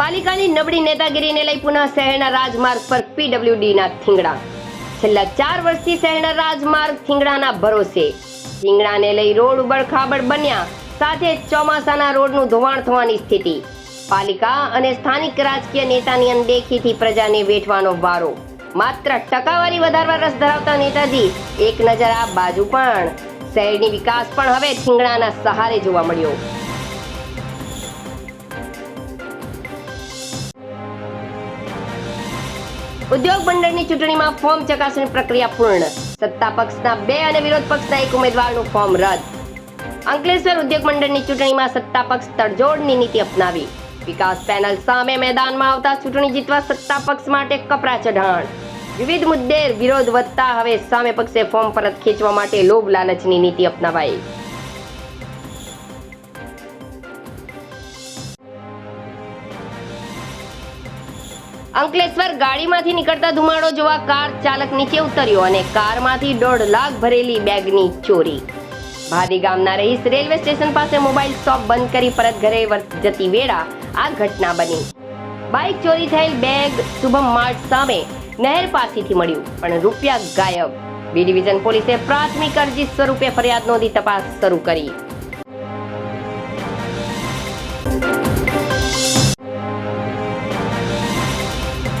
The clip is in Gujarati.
પાલિકાની નબળી નેતાગીરીને લઈ પુનઃ શહેરના રાજમાર્ગ પર પીડબ્લ્યુડીના થીંગડા. છેલ્લા ચાર વર્ષથી શહેરના રાજમાર્ગ થીંગડાના ભરોસે. થીંગડાને લઈ રોડ ઉબડખાબડ બન્યા, સાથે ચોમાસાના રોડનું ધોવાણ થવાની સ્થિતિ. પાલિકા અને સ્થાનિક રાજકીય નેતાની અનદેખીથી પ્રજાને વેઠવાનો વારો. માત્ર ટકાવારી વધારવા રસ ધરાવતા નેતાજી, એક નજર આ બાજુ પણ. શહેરની વિકાસ પણ હવે થીંગડાના સહારે જોવા મળ્યો. ઉદ્યોગ મંડળની ચૂંટણીમાં ફોર્મ ચકાસણી પ્રક્રિયા પૂર્ણ. સત્તા પક્ષના બે અને વિરોધ પક્ષના એક ઉમેદવારનું ફોર્મ રદ. અંકલેશ્વર ઉદ્યોગ મંડળની ચૂંટણીમાં સત્તા પક્ષ તડજોડની નીતિ અપનાવી. વિકાસ પેનલ સામે મેદાનમાં આવતા ચૂંટણી જીતવા સત્તા પક્ષ માટે કપરા ચઢાણ. વિવિધ મુદ્દે વિરોધ વધતા હવે સામે પક્ષે ફોર્મ પરત ખેંચવા માટે લોભ લાલચની નીતિ અપનાવાઈ. અંકલેશ્વર ગાડીમાંથી નીકળતા ધુમાડો જોવા કાર ચાલક નીચે ઉતર્યો અને કારમાંથી દોઢ લાખ ભરેલી બેગની ચોરી. ભાદી ગામના રહીશ રેલવે સ્ટેશન પાસે મોબાઈલ શોપ બંધ કરી પરત ઘરે જતી વેળા આ ઘટના બની. બાઇક ચોરી થયેલ બેગ શુભમ માર્ટ સામે નહેર પાસેથી મળ્યું, પણ રૂપિયા ગાયબ. બી ડિવિઝન પોલીસે પ્રાથમિક અરજી સ્વરૂપે ફરિયાદ નોંધી તપાસ શરૂ કરી.